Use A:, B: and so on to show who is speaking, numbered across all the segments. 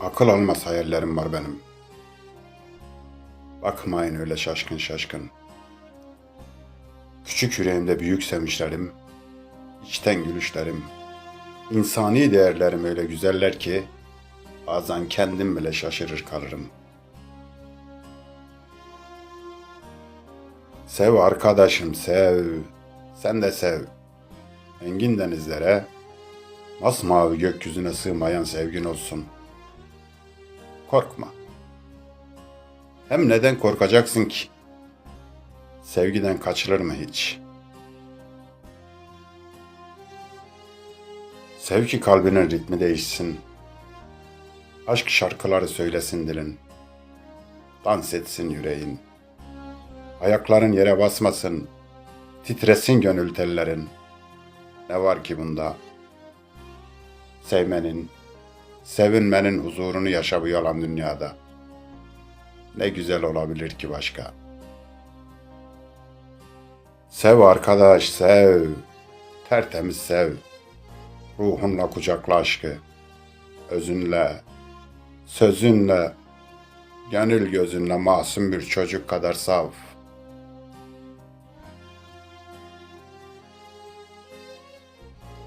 A: Akıl almaz hayallerim var benim. Bakmayın öyle şaşkın şaşkın. Küçük yüreğimde büyük sevinçlerim, içten gülüşlerim, insani değerlerim öyle güzeller ki bazen kendim bile şaşırır kalırım. Sev arkadaşım sev, sen de sev. Engin denizlere, masmavi gökyüzüne sığmayan sevgin olsun. Korkma. Hem neden korkacaksın ki? Sevgiden kaçılır mı hiç? Sev ki kalbinin ritmi değişsin. Aşk şarkıları söylesin dilin. Dans etsin yüreğin. Ayakların yere basmasın. Titresin gönül tellerin. Ne var ki bunda? Sevmenin, sevinmenin huzurunu yaşa bu yalan dünyada. Ne güzel olabilir ki başka? Sev arkadaş, sev. Tertemiz sev. Ruhunla kucakla aşkı. Özünle, sözünle, gönül gözünle masum bir çocuk kadar saf.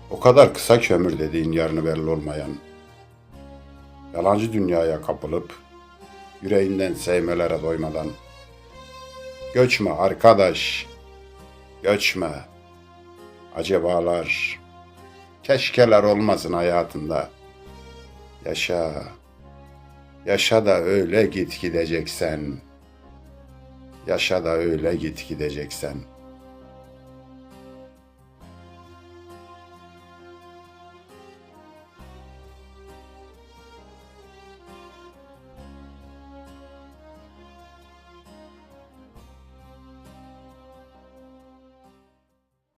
A: O kadar kısa ki ömür dediğin yarını belli olmayan. Yalancı dünyaya kapılıp yüreğinden sevmelere doymadan. Göçme arkadaş, göçme. Acabalar, keşkeler olmasın hayatında. Yaşa, yaşa da öyle git gideceksen. Yaşa da öyle git gideceksen.''